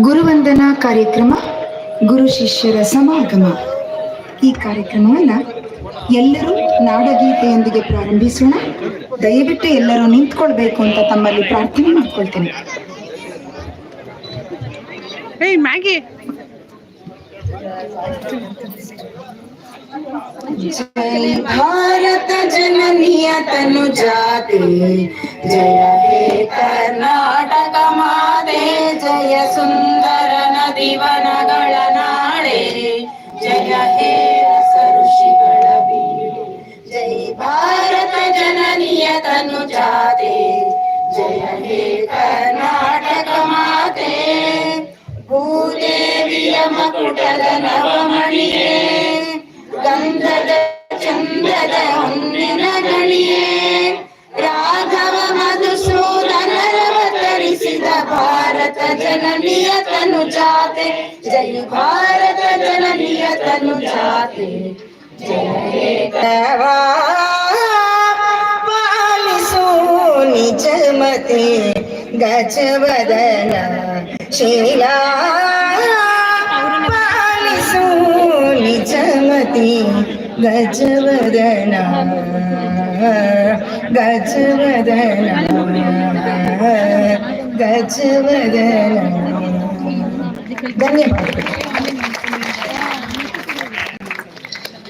ಗುರುವಂದನಾ ಕಾರ್ಯಕ್ರಮ, ಗುರು ಶಿಷ್ಯರ ಸಮಾಗಮ. ಈ ಕಾರ್ಯಕ್ರಮವನ್ನ ಎಲ್ಲರೂ ನಾಡಗೀತೆಯೊಂದಿಗೆ ಪ್ರಾರಂಭಿಸೋಣ. ದಯವಿಟ್ಟು ಎಲ್ಲರೂ ನಿಂತ್ಕೊಳ್ಬೇಕು ಅಂತ ತಮ್ಮಲ್ಲಿ ಪ್ರಾರ್ಥನೆ ಮಾಡ್ಕೊಳ್ತೇನೆ. ಮ್ಯಾಗಿ. ಭಾರತ ಜನನಿಯ ತನು ಜಾತೆ ಜಯ ಹೇ ಕರ್ನಾಟಕ ಮಾತೆ. ಜಯ ಸುಂದರ ನದಿವನಗಳ ನಾಡೆ ಜಯ ಹೇ ರಸ ಋಷಿಗಳ ಬೀಡೆ. ಜೈ ಭಾರತ ಜನನಿಯ ತನು ಜಾತೆ. ಜಯ ಹೇ ಕರ್ನಾಟಕ ಮಾತೆ. ಭೂದೇವಿಯ ಮಕುಟದ ನವಮಣಿಯೇ भारत जननीय तनु जाते जय हे देवा पालिसोनि जमते गज वदना शिला। पालिसोनि जमते गज वदना गज वदना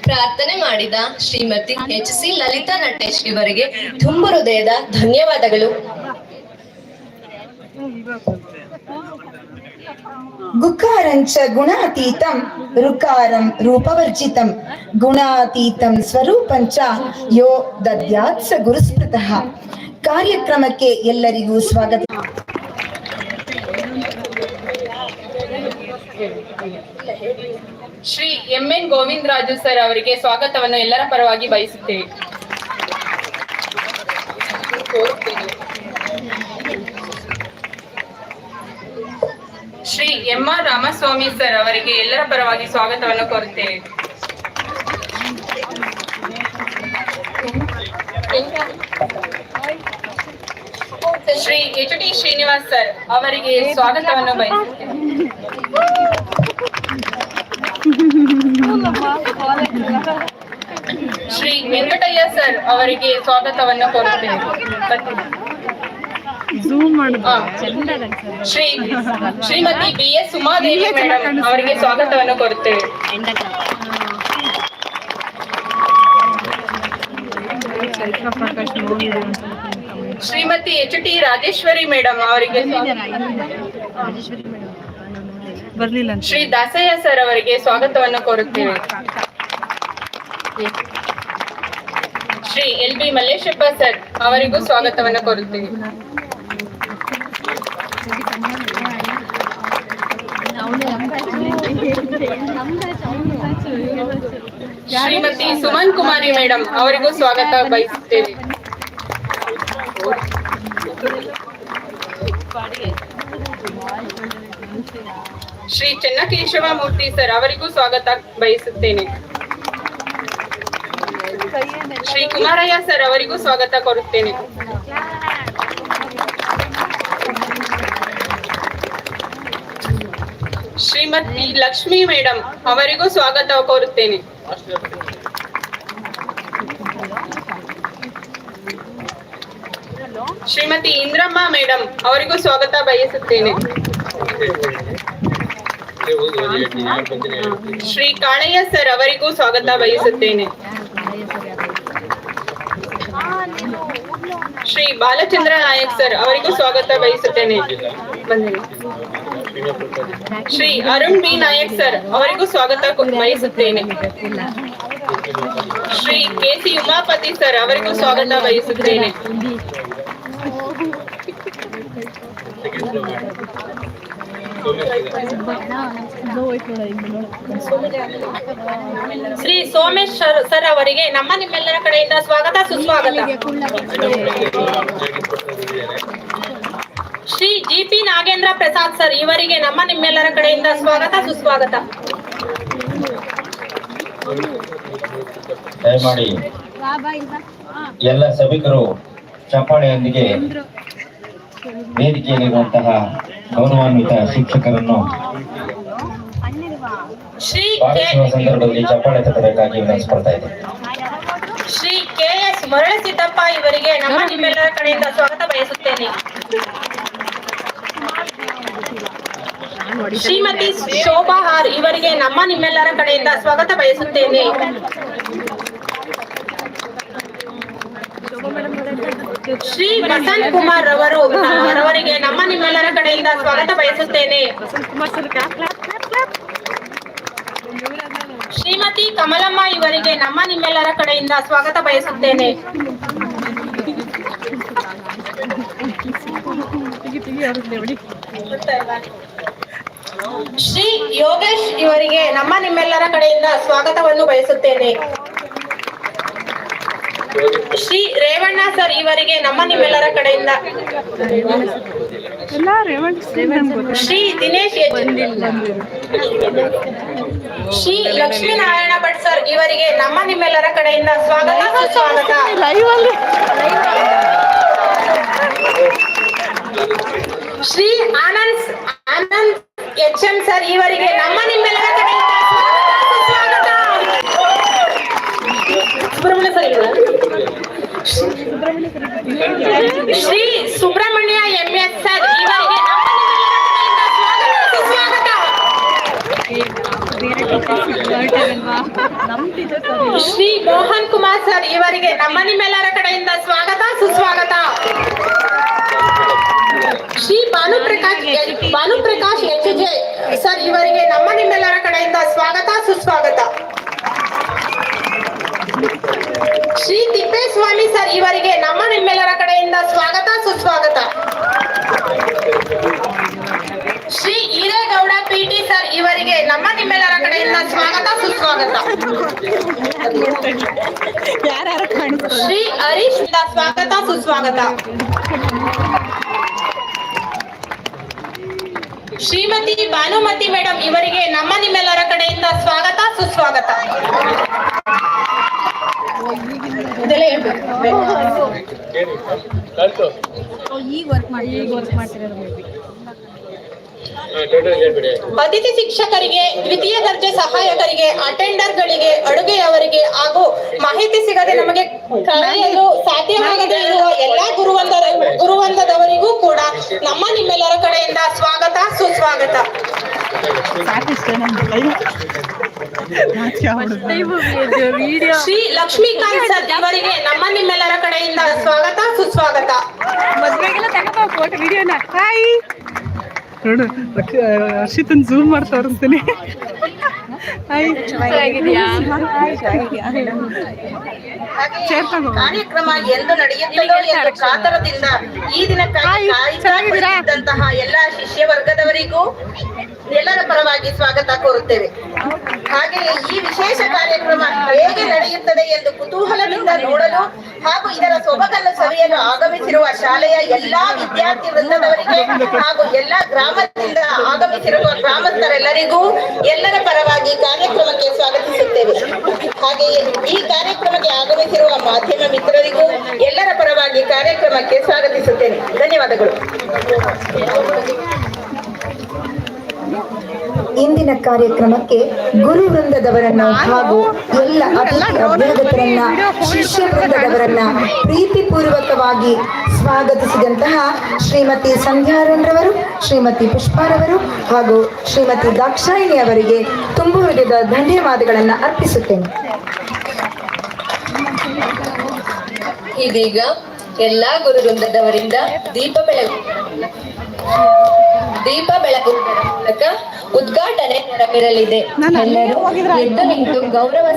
ಪ್ರಾರ್ಥನೆ ಮಾಡಿದ ಶ್ರೀಮತಿ ಎಚ್ ಸಿ ಲಲಿತಾ ನಟೇಶ್ ಇವರಿಗೆ ತುಂಬು ಹೃದಯದ ಧನ್ಯವಾದಗಳು. ಗುಕಾರಂಚ ಗುಣಾತೀತಂ ರುಕಾರಂ ರೂಪವರ್ಜಿತಂ ಗುಣಾತೀತಂ ಸ್ವರೂಪಂಚ ಯೋ ದದ್ಯಾತ್ಸ ಗುರುಸ್ಮೃತಃ. ಕಾರ್ಯಕ್ರಮಕ್ಕೆ ಎಲ್ಲರಿಗೂ ಸ್ವಾಗತ. Shri M N Govindaraju sir ಅವರಿಗೆ ಸ್ವಾಗತವನ್ನು ಎಲ್ಲರ ಪರವಾಗಿ ಬಯಸುತ್ತೇವೆ. Shri M R Ramaswamy sir ಅವರಿಗೆ ಎಲ್ಲರ ಪರವಾಗಿ ಸ್ವಾಗತವನ್ನು ಕೋರುತ್ತೇವೆ. Shri H D Srinivas sir ಅವರಿಗೆ ಸ್ವಾಗತವನ್ನು ಬಯಸುತ್ತೇನೆ. ಶ್ರೀ ವೆಂಕಟಯ್ಯ ಸರ್ ಅವರಿಗೆ ಸ್ವಾಗತವನ್ನು ಕೋರುತ್ತೇನೆ. Shri Shrimati B S Umadevi madam ಅವರಿಗೆ ಸ್ವಾಗತವನ್ನು ಕೋರುತ್ತೇವೆ. Shrimati H T Rajeshwari madam ಅವರಿಗೆ ಬರ್ಲಿಲ್ಲ ಶ್ರೀ ದಾಸಯ್ಯ ಸರ್ ಅವರಿಗೆ ಸ್ವಾಗತವನ್ನು ಕೋರುತ್ತೇವೆ. Shri L B Malleshappa sir ಅವರಿಗೂ ಸ್ವಾಗತವನ್ನು ಕೋರುತ್ತೇವೆ. ಶ್ರೀಮತಿ ಸುಮನ್ ಕುಮಾರಿ ಮೇಡಮ್ ಅವರಿಗೂ ಸ್ವಾಗತ ಬಯಸುತ್ತೇವೆ. ಶ್ರೀ ಚೆನ್ನಕೇಶವ ಮೂರ್ತಿ ಸರ್, ಅವರಿಗೂ ಸ್ವಾಗತ ಬಯಸುತ್ತೇನೆ. ಶ್ರೀ ಕುಮಾರಯ್ಯ ಸರ್, ಅವರಿಗೂ ಸ್ವಾಗತ ಕೋರುತ್ತೇನೆ. ಶ್ರೀಮತಿ ಲಕ್ಷ್ಮಿ ಮೇಡಮ್ ಅವರಿಗೂ ಸ್ವಾಗತ ಕೋರುತ್ತೇನೆ. ಶ್ರೀಮತಿ ಇಂದ್ರಮ್ಮ ಮೇಡಮ್ ಅವರಿಗೂ ಸ್ವಾಗತ ಬಯಸುತ್ತೇನೆ. ಶ್ರೀ ಕಾಳಯ್ಯ ಸರ್, ಅವರಿಗೂ ಸ್ವಾಗತ ಬಯಸುತ್ತೇನೆ. ಶ್ರೀ ಬಾಲಚಂದ್ರ ನಾಯಕ್ ಸರ್, ಅವರಿಗೂ ಸ್ವಾಗತ ಬಯಸುತ್ತೇನೆ. ಬಂದಿರಿ. ಶ್ರೀ ಅರುಣ್ ಬಿ ನಾಯಕ್ ಸರ್, ಅವರಿಗೂ ಸ್ವಾಗತ ಕೊ- ಬಯಸುತ್ತೇನೆ. Shri K C Umapathi sir, ಅವರಿಗೂ ಸ್ವಾಗತ ಬಯಸುತ್ತೇನೆ. ಶ್ರೀ ಸೋಮೇಶ್ ಸರ್- ಸರ್ ಅವರಿಗೆ ನಮ್ಮ ನಿಮ್ಮೆಲ್ಲರ ಕಡೆಯಿಂದ ಸ್ವಾಗತ ಸುಸ್ವಾಗತ. Shri G P Nagendra Prasad sir ಇವರಿಗೆ ನಮ್ಮ ನಿಮ್ಮೆಲ್ಲರ ಕಡೆಯಿಂದ ಸ್ವಾಗತ ಸುಸ್ವಾಗತ. ದಯಮಾಡಿ ಎಲ್ಲ ಸಭಿಕರು ಚಪ್ಪಾಳೆಯೊಂದಿಗೆ ವೇದಿಕೆಯಲ್ಲಿರುವಂತಹ ಗೌರವಾನ್ವಿತ ಶಿಕ್ಷಕರನ್ನು ಭಾವಿಸುವ ಸಂದರ್ಭದಲ್ಲಿ ಚಪ್ಪಾಳೆ ತಟ್ಟಬೇಕಾಗಿ ವಿನಂತಿಸ್ಕೊಳ್ತಾ ಇದ್ದೇನೆ. ಶ್ರೀ ಕೆ ಎಸ್ ಮರಳಸಿದ್ದಪ್ಪ ಇವರಿಗೆ ನಮ್ಮ ನಿಮ್ಮೆಲ್ಲರ ಕಡೆಯಿಂದ ಸ್ವಾಗತ ಬಯಸುತ್ತೇನೆ. ಶ್ರೀಮತಿ ಶೋಭಾ ಹಾರ್ ಇವರಿಗೆ ನಮ್ಮ ನಿಮ್ಮೆಲ್ಲರ ಕಡೆಯಿಂದ ಸ್ವಾಗತ ಬಯಸುತ್ತೇನೆ. ಶ್ರೀ ವಸಂತ್ ಕುಮಾರ್ ರವರು ಅವರಿಗೆ ನಮ್ಮ ನಿಮ್ಮೆಲ್ಲರ ಕಡೆಯಿಂದ ಸ್ವಾಗತ ಬಯಸುತ್ತೇನೆ. ಶ್ರೀಮತಿ ಕಮಲಮ್ಮ ಇವರಿಗೆ ನಮ್ಮ ನಿಮ್ಮೆಲ್ಲರ ಕಡೆಯಿಂದ ಸ್ವಾಗತ ಬಯಸುತ್ತೇನೆ. ಶ್ರೀ ಯೋಗೇಶ್ ಇವರಿಗೆ ನಮ್ಮ ನಿಮ್ಮೆಲ್ಲರ ಕಡೆಯಿಂದ ಸ್ವಾಗತವನ್ನು ಬಯಸುತ್ತೇನೆ. ಶ್ರೀ ರೇವಣ್ಣ ಸರ್ ಇವರಿಗೆ ನಮ್ಮ ನಿಮ್ಮೆಲ್ಲರ ಕಡೆಯಿಂದ. ಶ್ರೀ ದಿನೇಶ್. ಶ್ರೀ ಲಕ್ಷ್ಮೀನಾರಾಯಣ ಭಟ್ ಸರ್ ಇವರಿಗೆ ನಮ್ಮ ನಿಮ್ಮೆಲ್ಲರ ಕಡೆಯಿಂದ ಸ್ವಾಗತ. ಸುಸ್ವಾಗತ Shri Anand Anand H M sir ಇವರಿಗೆ ನಮ್ಮ ನಿಮ್ಮೆಲ್ಲರ ಕಡೆಯಿಂದ ಸುಬ್ರಹ್ಮಣ್ಯ ಸರ್ ಇಲ್ವಾ? Shri Subrahmanya M S sir ಇವರಿಗೆ ಶ್ರೀ ಮೋಹನ್ ಕುಮಾರ್ ಸರ್ ಇವರಿಗೆ ನಮ್ಮ ನಿಮ್ಮೆಲ್ಲರ ಕಡೆಯಿಂದ ಸ್ವಾಗತ, ಸುಸ್ವಾಗತ Shri Bhanuprakash Bhanuprakash H J sir ಇವರಿಗೆ ಸ್ವಾಗತ ಸುಸ್ವಾಗತ. ಶ್ರೀ ಹಿರೇಗೌಡ ಪಿಟಿ ಸರ್ ಇವರಿಗೆ ನಮ್ಮ ನಿಮ್ಮೆಲ್ಲರ ಕಡೆಯಿಂದ ಸ್ವಾಗತ ಸುಸ್ವಾಗತ. ಶ್ರೀ ಹರೀಶ್ ಸ್ವಾಗತ ಸುಸ್ವಾಗತ. ಶ್ರೀಮತಿ ಭಾನುಮತಿ ಮೇಡಮ್ ಇವರಿಗೆ ನಮ್ಮ ನಿಮ್ಮೆಲ್ಲರ ಕಡೆಯಿಂದ ಸ್ವಾಗತ ಸುಸ್ವಾಗತ. ಈಗ ವರ್ಕ್ ಮಾಡಿ ಈಗ ವರ್ಕ್ ಮಾಡ್ತಿರೋದು maybe. ಅತಿಥಿ ಶಿಕ್ಷಕರಿಗೆ ದ್ವಿತೀಯ ದರ್ಜೆ ಸಹಾಯಕರಿಗೆ ಅಟೆಂಡರ್ಗಳಿಗೆ ಅಡುಗೆಯವರಿಗೆ ಹಾಗೂ ಮಾಹಿತಿ ಸಿಗದೆ ನಮಗೆ ಕಳೆಯಲು ಸಾಧ್ಯವಾಗದೇ ಇರುವ ಎಲ್ಲಾ ಗುರುವಂದರ ಗುರುವಂದದವರಿಗೂ ಕೂಡ ನಮ್ಮ ನಿಮ್ಮೆಲ್ಲರ ಕಡೆಯಿಂದ ಸ್ವಾಗತ ಸುಸ್ವಾಗತ. ಶ್ರೀ ಲಕ್ಷ್ಮೀಕಾಂತ್ ಸರ್ ಅವರಿಗೆ ನಮ್ಮ ನಿಮ್ಮೆಲ್ಲರ ಕಡೆಯಿಂದ ಸ್ವಾಗತ ಸುಸ್ವಾಗತ. ಮದ್ವೆಗೆಲ್ಲ ತಗೋಬಾ ಫೋಟೋ ವಿಡಿಯೋನ ಹಾಯ್ ನೋಡು. ಹರ್ಷಿತನ್ ಝೂಮ್ ಮಾಡ್ತಾ ತೋರಿಸ್ತೀನಿ ಕಾರ್ಯಕ್ರಮ ಎಂದು ನಡೆಯುತ್ತದೋ ಎಂದು ಕಾತರದಿಂದ ಈ ದಿನಕ್ಕಾಗಿ ಎಲ್ಲಾ ಶಿಷ್ಯ ವರ್ಗದವರಿಗೂ ಎಲ್ಲರ ಪರವಾಗಿ ಸ್ವಾಗತ ಕೋರುತ್ತೇವೆ. ಹಾಗೆಯೇ ಈ ವಿಶೇಷ ಕಾರ್ಯಕ್ರಮ ಹೇಗೆ ನಡೆಯುತ್ತದೆ ಎಂದು ಕುತೂಹಲದಿಂದ ನೋಡಲು ಹಾಗೂ ಇದರ ಸೊಬಗನ್ನು ಸವಿಯಲು ಆಗಮಿಸಿರುವ ಶಾಲೆಯ ಎಲ್ಲಾ ವಿದ್ಯಾರ್ಥಿ ವೃಂದದವರಿಗೆ ಹಾಗೂ ಎಲ್ಲಾ ಗ್ರಾಮದಿಂದ ಆಗಮಿಸಿರುವ ಗ್ರಾಮಸ್ಥರೆಲ್ಲರಿಗೂ ಎಲ್ಲರ ಪರವಾಗಿ ಕಾರ್ಯಕ್ರಮಕ್ಕೆ ಸ್ವಾಗತಿಸುತ್ತೇವೆ. ಹಾಗೆಯೇ ಈ ಕಾರ್ಯಕ್ರಮಕ್ಕೆ ಆಗಮಿಸಿರುವ ಮಾಧ್ಯಮ ಮಿತ್ರರಿಗೂ ಎಲ್ಲರ ಪರವಾಗಿ ಕಾರ್ಯಕ್ರಮಕ್ಕೆ ಸ್ವಾಗತಿಸುತ್ತೇನೆ. ಧನ್ಯವಾದಗಳು. ಇಂದಿನ ಕಾರ್ಯಕ್ರಮಕ್ಕೆ ಗುರು ವೃಂದದವರನ್ನು ಹಾಗೂ ಎಲ್ಲ ಅಭ್ಯಾಗತರನ್ನ ಶಿಷ್ಯ ವೃಂದದವರನ್ನ ಪ್ರೀತಿಪೂರ್ವಕವಾಗಿ ಸ್ವಾಗತಿಸಿದಂತಹ ಶ್ರೀಮತಿ ಸಂಧ್ಯಾರನ್ರವರು ಶ್ರೀಮತಿ ಪುಷ್ಪಾರವರು ಹಾಗೂ ಶ್ರೀಮತಿ ದಾಕ್ಷಾಯಿಣಿ ಅವರಿಗೆ ತುಂಬು ಹೃದಯದ ಧನ್ಯವಾದಗಳನ್ನು ಅರ್ಪಿಸುತ್ತೇನೆ. ಇದೀಗ ಎಲ್ಲಾ ಗುರು ವೃಂದದವರಿಂದ ದೀಪ ಬೆಳಕು ದೀಪ ಬೆಳಕು ಮೂಲಕ ಉದ್ಘಾಟನೆ ನೆರವೇರಲಿದೆ ಎಲ್ಲರೂ ಎದ್ದು ನಿಂತು ಗೌರವ